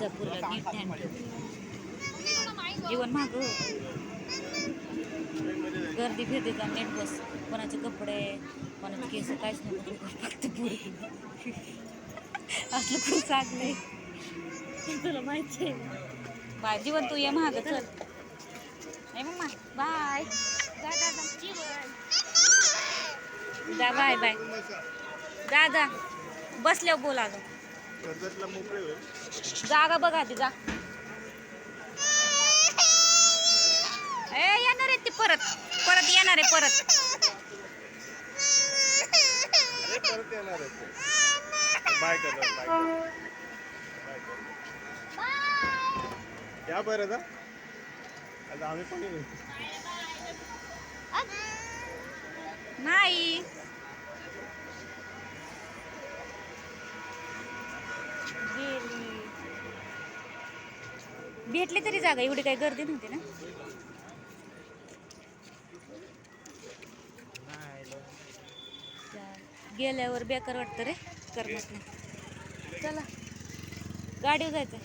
जा नीट ध्यान ठेव जेवण माग. गर्दी फिरते जा नेट बस. कोणाचे कपडे कोणाचे केस काहीच नको फक्त पुरी. असलं खूप चांगलंय तुला माहिती आहे. बाय जीवन तू ये महाग चल. नाही मम्मा बाय. जा बाय बाय. दादा जा. बसल्यावर बोला गं कर्जतला मोकळे होईल. जागा बघा ती जा. ए येणार आहे ती परत. परत येणार आहे परत. येणार आहे. Bye bye. या बरं जा. आता आम्ही पण नाही. भेटली तरी जागा एवढी काही गर्दी नव्हती ना? गेल्यावर बेकार वाटतं रे करमत नाही. चला गाडीवर जायचं.